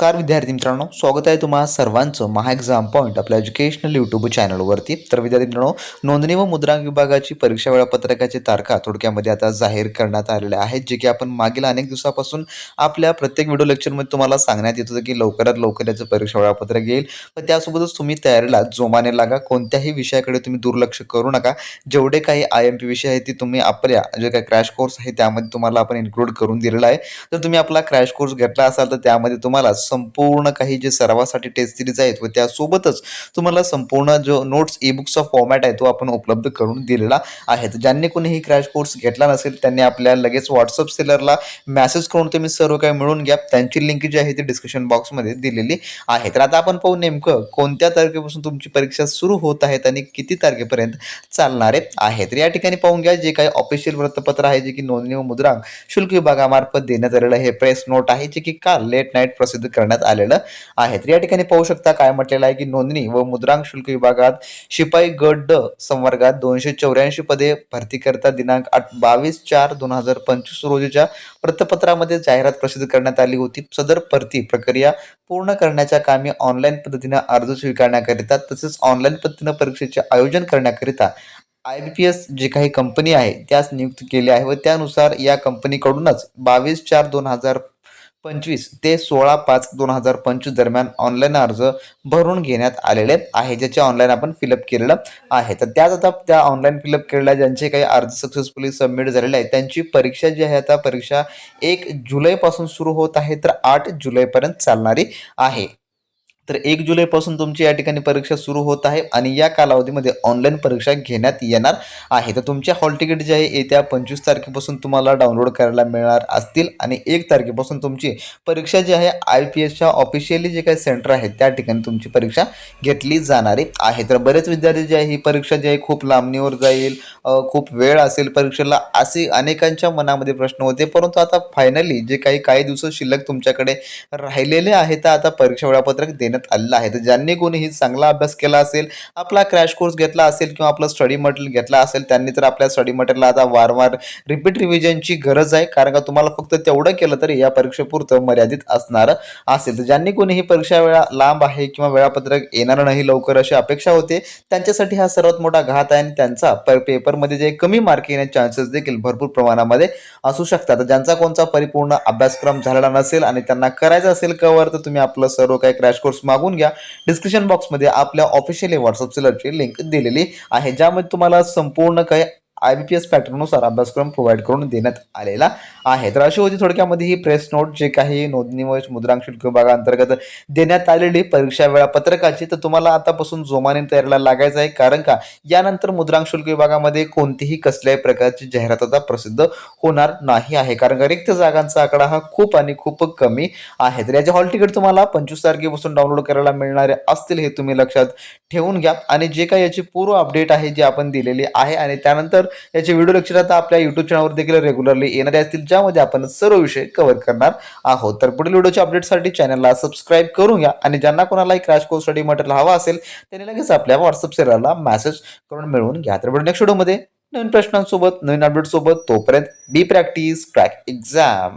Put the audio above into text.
नमस्कार विद्यार्थी मित्रांनो स्वागत आहे तुम्हा सर्वांचं महा एक्झाम पॉईंट आपल्या एज्युकेशनल यूट्यूब चॅनलवरती तर विद्यार्थी मित्रांनो नोंदणी व मुद्रांक विभागाची परीक्षा वेळापत्रकाची तारखा थोडक्यामध्ये आता जाहीर करण्यात आलेल्या आहेत जे की आपण मागील अनेक दिवसापासून आपल्या प्रत्येक व्हिडिओ लेक्चरमध्ये तुम्हाला सांगण्यात येत होतं की लवकरात लवकर याचं परीक्षा वेळापत्रक येईल. पण त्यासोबतच तुम्ही तयारीला जोमाने लागा कोणत्याही विषयाकडे तुम्ही दुर्लक्ष करू नका. जेवढे काही आय एम पी विषय आहेत ते तुम्ही आपल्या जे काही क्रॅश कोर्स आहे त्यामध्ये तुम्हाला आपण इन्क्लूड करून दिलेला आहे. तर तुम्ही आपला क्रॅश कोर्स घेतला असाल तर त्यामध्ये तुम्हाला संपूर्ण काही जे सर्वासाठी टेस्ट सिरीज आहेत व त्यासोबतच तुम्हाला संपूर्ण जो नोट्स ई बुकचा फॉर्मॅट आहे तो आपण उपलब्ध करून दिलेला आहे. तर ज्यांनी कोणीही क्रॅश कोर्स घेतला नसेल त्यांनी आपल्या लगेच व्हॉट्सअप सेलरला मेसेज करून तुम्ही सर्व काही मिळून घ्या. त्यांची लिंक जी आहे ती डिस्क्रिप्शन बॉक्समध्ये दिलेली आहे. तर आता आपण पाहू नेमकं कोणत्या तारखेपासून तुमची परीक्षा सुरू होत आहेत आणि किती तारखेपर्यंत चालणारे आहे. तर या ठिकाणी पाहून घ्या जे काही ऑफिशियल वृत्तपत्र आहे जे की नोंदणी व मुद्रांक शुल्क विभागामार्फत देण्यात आलेलं हे प्रेस नोट आहे जे की काल लेट नाईट प्रसिद्ध करण्यात आलेलं आहे. तर या ठिकाणी पाहू शकता काय म्हटलेलं आहे की नोंदणी व मुद्रांक शुल्क विभागात शिपाई गट ड संवर्गात दोनशे चौऱ्याऐंशी पदे भरतीकरता दिनांक आठ बावीस चार दोन हजार पंचवीस रोजीच्या वृत्तपत्रामध्ये जाहिरात प्रसिद्ध करण्यात आली होती. सदर भरती प्रक्रिया पूर्ण करण्याच्या कामी ऑनलाईन पद्धतीने अर्ज स्वीकारण्याकरिता तसेच ऑनलाईन पद्धतीनं परीक्षेचे आयोजन करण्याकरिता आय बी पी एस जी काही कंपनी आहे त्यास नियुक्त केली आहे व त्यानुसार या कंपनीकडूनच बावीस चार दोन हजार पंचवीस ते सोळा पाच दोन हजार पंचवीस दरम्यान ऑनलाईन अर्ज भरून घेण्यात आलेले आहे ज्याचे ऑनलाईन आपण फिलअप केलेलं आहे. तर त्याच आता त्या ऑनलाईन फिलअप केलेल्या ज्यांचे काही अर्ज सक्सेसफुली सबमिट झालेले आहेत त्यांची परीक्षा जी आहे आता परीक्षा एक जुलैपासून सुरू होत आहे तर आठ जुलैपर्यंत चालणारी आहे. तर एक जुलैपासून तुमची या ठिकाणी परीक्षा सुरू होत आहे आणि या कालावधीमध्ये ऑनलाईन परीक्षा घेण्यात येणार आहे. तर तुमचे हॉल तिकीट जे आहे येत्या पंचवीस तारखेपासून तुम्हाला डाउनलोड करायला मिळणार असतील आणि एक तारखेपासून तुमची परीक्षा जी आहे आय पी एसच्या ऑफिशियली जे काही सेंटर आहेत त्या ठिकाणी तुमची परीक्षा घेतली जाणारी आहे. तर बरेच विद्यार्थी जे आहे ही परीक्षा जी आहे खूप लांबणीवर जाईल खूप वेळ असेल परीक्षेला असे अनेकांच्या मनामध्ये प्रश्न होते. परंतु आता फायनली जे काही काही दिवस शिल्लक तुमच्याकडे राहिलेले आहे तर आता परीक्षा वेळापत्रक देण्यात आलेला आहे. तर ज्यांनी कोणीही चांगला अभ्यास केला असेल आपला क्रॅश कोर्स घेतला असेल किंवा आपलं स्टडी मटेरियल घेतला असेल त्यांनी तर आपल्या स्टडी मटेरियलला आता वारंवार रिपीट रिव्हिजनची गरज आहे. कारण का तुम्हाला फक्त तेवढं केलं तरी या परीक्षेपुरतं मर्यादित असणार असेल. तर ज्यांनी कोणी ही परीक्षा वेळा लांब आहे किंवा वेळापत्रक येणार नाही लवकर अशी अपेक्षा होते त्यांच्यासाठी हा सर्वात मोठा घात आहे आणि त्यांचा पर पेपरमध्ये जे कमी मार्क येण्याचे चान्सेस देखील भरपूर प्रमाणामध्ये असू शकतात. तर ज्यांचा कोणता परिपूर्ण अभ्यासक्रम झालेला नसेल आणि त्यांना करायचं असेल कवर तर तुम्ही आपलं सर्व काही क्रॅश कोर्स मागून घ्या. डिस्क्रिप्शन बॉक्समध्ये आपल्या ऑफिशियली व्हॉट्सअप सेलरची लिंक दिलेली आहे. ज्यामध्ये तुम्हाला संपूर्ण काही आय बी पी एस पॅटर्ननुसार अभ्यासक्रम प्रोव्हाइड करून देण्यात आलेला आहे. तर अशी होती थोडक्यामध्ये ही प्रेस नोट जे काही नोंदणी व मुद्रांक शुल्क विभागाअंतर्गत देण्यात आलेली परीक्षा वेळापत्रकाची. तर तुम्हाला आतापासून जोमाने तयारीला लागायचं आहे. कारण का? यानंतर मुद्रांक शुल्क विभागामध्ये कोणतीही कसल्याही प्रकारची जाहिरात आता प्रसिद्ध होणार नाही आहे. कारण का? रिक्त जागांचा आकडा हा खूप आणि खूप कमी आहे. तर याचे हॉल तिकीट तुम्हाला पंचवीस तारखेपासून डाउनलोड करायला मिळणारे असतील हे तुम्ही लक्षात ठेवून घ्या. आणि जे काही याची पूर्व अपडेट आहे जी आपण दिलेली आहे आणि त्यानंतर याचे व्हिडिओ लेक्चर आता आपल्या युट्यूब चॅनलवर देखील रेग्युलरली येणारे असतील ज्यामध्ये आपण सर्व विषय कव्हर करणार आहोत. तर पुढील व्हिडिओच्या अपडेटसाठी चॅनलला सबस्क्राईब करून घ्या आणि ज्यांना कोणालाही क्रॅश कोर्स स्टडी मटेरियल हवा असेल त्यांनी लगेच आपल्या व्हॉट्सअप सेलरला मेसेज करून मिळवून घ्या. तर नेक्स्ट व्हिडिओमध्ये नवीन प्रश्नांसोबत नवीन अपडेट सोबत तोपर्यंत बी प्रॅक्टिस क्रॅक एक्झाम